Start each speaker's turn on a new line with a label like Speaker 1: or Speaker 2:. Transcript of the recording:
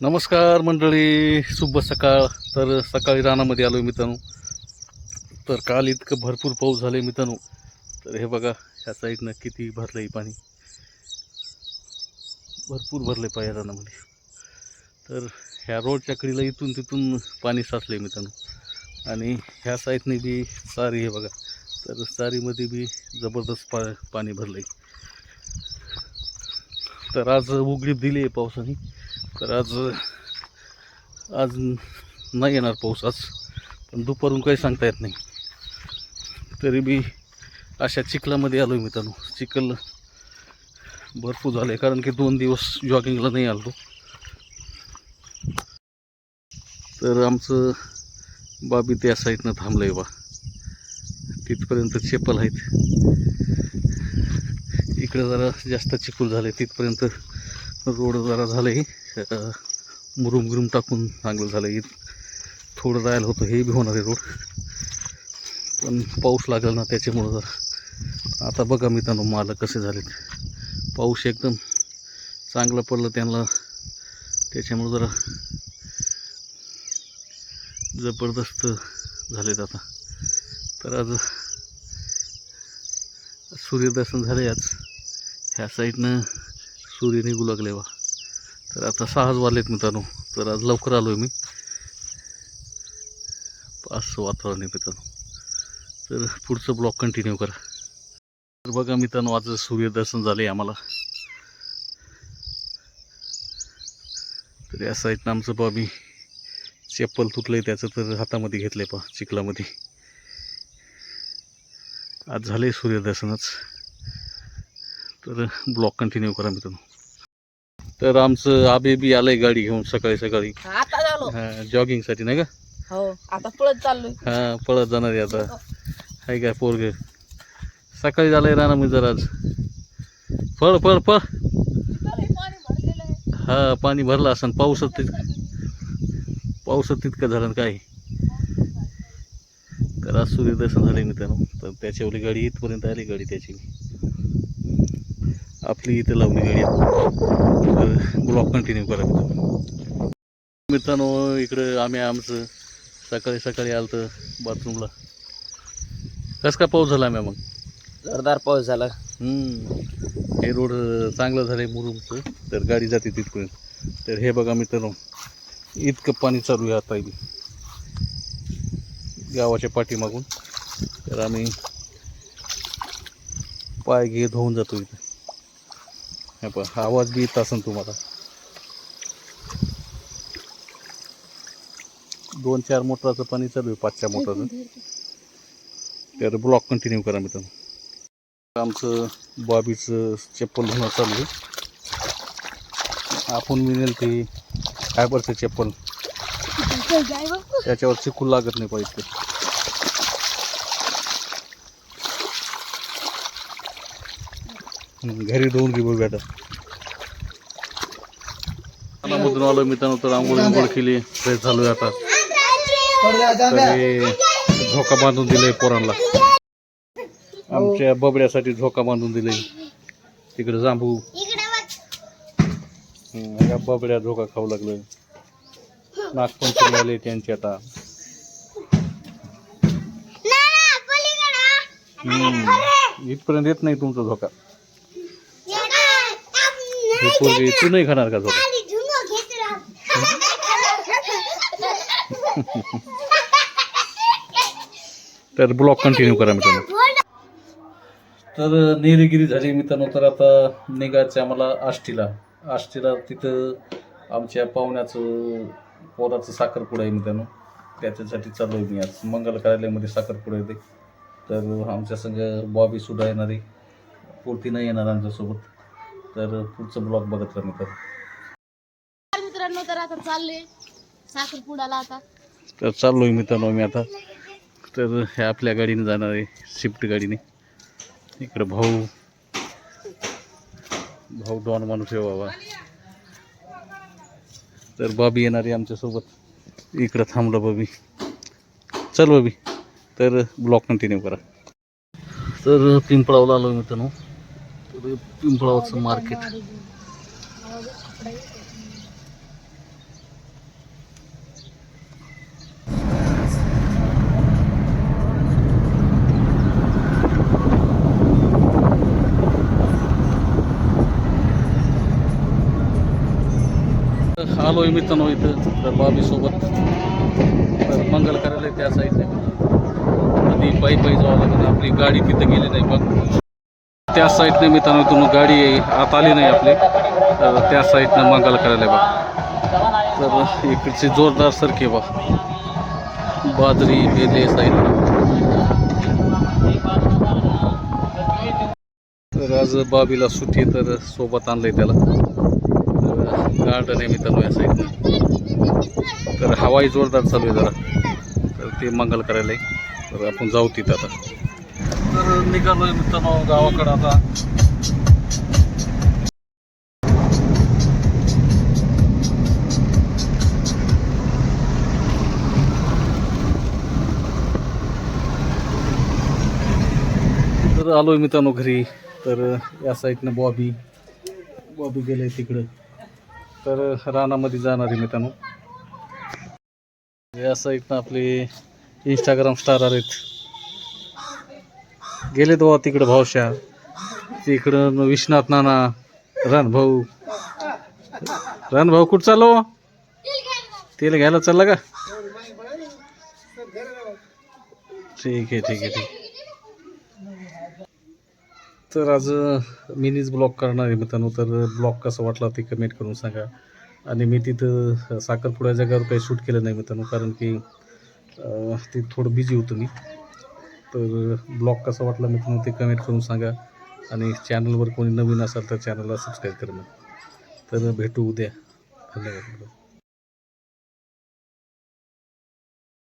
Speaker 1: नमस्कार मंडळी शुभ सकाळ. तर सकाळी रानामध्ये आलो मित्रांनो. तर काल इतकं भरपूर पाऊस झाले मित्रांनो. तर हे बघा ह्या साईडनं किती भरलं आहे पाणी. भरपूर भरलं आहे पाहिजे रानामध्ये. तर ह्या रोडच्या कडीला इथून तिथून पाणी साचलं आहे मित्रांनो. आणि ह्या साईडने बी सारी हे बघा. तर सारीमध्ये बी जबरदस्त पा पाणी भरलं आहे तर आज उघडीप दिली आहे पावसाने. तर आज आज नाही येणार पाऊस आज पण दुपारून काही सांगता येत नाही. तरी बी अशा चिखलामध्ये आलो आहे मित्रांनो. चिखल भरपूर झालं आहे कारण की दोन दिवस जॉगिंगला नाही आलो तर आमचं बाबी त्या साईडनं थांबलं आहे बा. तिथपर्यंत चेपल आहेत. इकडं जरा जास्त चिखल झाले तिथपर्यंत रोड जरा झालं आहे मुरुम गुरुम टाकून चांगलं झालं आहे थोडं राहायला होतं हे बी होणार आहे रोड. पण पाऊस लागला ना त्याच्यामुळं जरा. आता बघा मी त्यांना माल कसे झालेत. पाऊस एकदम चांगलं पडलं त्यांना. त्याच्यामुळं जरा जबरदस्त झालेत आता. तर आज सूर्यदर्शन झाले आज. ह्या साईडनं सूर्य निघू लागले वा तर आता सहाच वाजलेत मित्रांनो. तर आज लवकर आलो आहे मी. पाच वातावरण आहे मित्रांनो. तर पुढचं ब्लॉक कंटिन्यू करा. तर बघा मित्रांनो आज सूर्यदर्शन झाले आम्हाला. तर या साईडनं आमचं बाबी चप्पल तुटलंय त्याचं तर हातामध्ये घेतलंय पा चिखलामध्ये. आज झाले सूर्यदर्शनच. तर ब्लॉक कंटिन्यू करा मित्रांनो. तर आमचं आबे बी आलंय गाडी घेऊन सकाळी सकाळी.
Speaker 2: आता झालो
Speaker 1: जॉगिंगसाठी नाही का?
Speaker 2: हो आता पळत चाललोय.
Speaker 1: हा पळत जाणार आहे आता. हाय काय पोरग? सकाळी झालंय राणा मी जरा आज. पळ पळ पळ. हा पाणी भरलं असं पाऊसच तित पाऊसच तितकं झालं ना काय? तर आज सूर्यदर्शन झाले मित्रांनो. तर त्याच्यावरली गाडी इथपर्यंत आली गाडी त्याची. आपली इथं लावली गाडी तर ब्लॉक कंटिन्यू करा मित्रांनो. मित्रांनो इकडं आम्ही आमचं सकाळी सकाळी आलं तर बाथरूमला कसं काय पाऊस झाला आम्ही मग?
Speaker 2: जोरदार पाऊस झाला.
Speaker 1: हे रोड चांगलं झालं आहे मुरुमचं. तर गाडी जाते तिथपर्यंत. तर हे बघा मित्रांनो इतकं पाणी चालू आहे आता गावाच्या पाठीमागून. तर आम्ही पाय घे धुवून जातो इथं. हे हा आवाज बी येत असेल तुम्हाला. दोन चार मोटराचं पाणी चालू आहे पाचच्या मोटराचं. तर ब्लॉक कंटिन्यू करा मित्रांनो. आमचं बॉबीचं चप्पल धुणं चालू आहे. आपण मिळेल ते फायबरचं चप्पल. त्याच्यावर चिकूल लागत नाही पाहिजे. घरी धुवून घे बघ आता मधून आलो मित्रांनो तर आंघोळ आंघोळ केली फ्रेश झालोय आता. तर झोका बांधून दिले पोरांना. आमच्या बबड्यासाठी झोका बांधून दिले तिकडे जांभू. हम्म, या बबड्या झोका खाऊ लागलं नागपंचमी आले त्यांची आता. हम्म, इथपर्यंत येत नाही तुमचा झोका. हे पोरगी तू नाही खाणार का झोका तर ब्लॉक कंटिन्यू करा मित्रांनो. तर नेरेगिरी झाली मित्रांनो तर आता निघायचं आम्हाला आष्टीला. आष्टीला तिथं आमच्या पाहुण्याचं पोराचं साखरपुडा आहे मित्रांनो. त्याच्यासाठी चालू आहे मी आज. मंगल कार्यालयामध्ये साखरपुडा येते तर आमच्या संग बॉबी सुद्धा येणार आहे. पुरती नाही येणार आमच्यासोबत. तर पुढचं ब्लॉग बघत राहा मित्रांनो
Speaker 2: मित्रांनो तर आता चालले साखरपुडाला आता.
Speaker 1: तर चाललो आहे मित्रांनो मी आता. तर हे आपल्या गाडीने जाणार आहे स्विफ्ट गाडीने. इकडं भाऊ. भाऊ डॉन माणूस आहे बाबा. तर बाबी येणार आहे आमच्यासोबत. इकडं थांबलं बाबी. चल बाबी. तर ब्लॉक कंटिन्यू करा. तर पिंपळावला आलो मित्रांनो. म्हणजे पिंपळावरचं मार्केट आलो आहे मित्रांनो इथं तर बाबीसोबत. मंगल करायला त्या साईडला आधी पायी पायी जावं लागेल. आपली गाडी तिथं गेली नाही बघ. त्या साईडने मित्रांनो इथून गाडी आत आली नाही आपली तर त्या साईडनं मंगल करायला बा तर इकडची जोरदार सरकी बा बाजरी बेले साईड तर आज बाबीला सुट्टी तर सोबत आणलंय त्याला. तर गार्डन आहे मित्रांनो या साईडनं तर हवाई जोरदार चालू आहे जरा. तर ते मंगल करायला. तर आपण जाऊ तिथं आता. निघालोय मित्रांनो गावाकडं आता. तर आलोय मित्रांनो घरी. तर या साईडनं बॉबी. बॉबी गेले तिकडं. तर रानामध्ये जाणार आहे मित्रांनो. या साईडनं आपले इंस्टाग्राम स्टार आहेत गेले तो तिकडं भावशा तिकडं विश्वनाथ नाना रणभाऊ रणभाऊ कुठं चाललो तेल घ्यायला चालला का? ठीक आहे ठीक आहे ठीक आहे. तर आज मिनीज ब्लॉग करणार आहे मित्रांनो. तर ब्लॉग कसा वाटला ते कमेंट करून सांगा. आणि मी तिथं साखरपुड्या जागेवर काही शूट केलं नाही मित्रांनो कारण की ते थोडं बिझी होतो मी. तर ब्लॉग कसा वाटला मित्रांनो ते कमेंट करून सांगा. आणि चॅनलवर कोणी नवीन असाल तर चॅनलला सबस्क्राईब करा तर भेटू उद्या. धन्यवाद.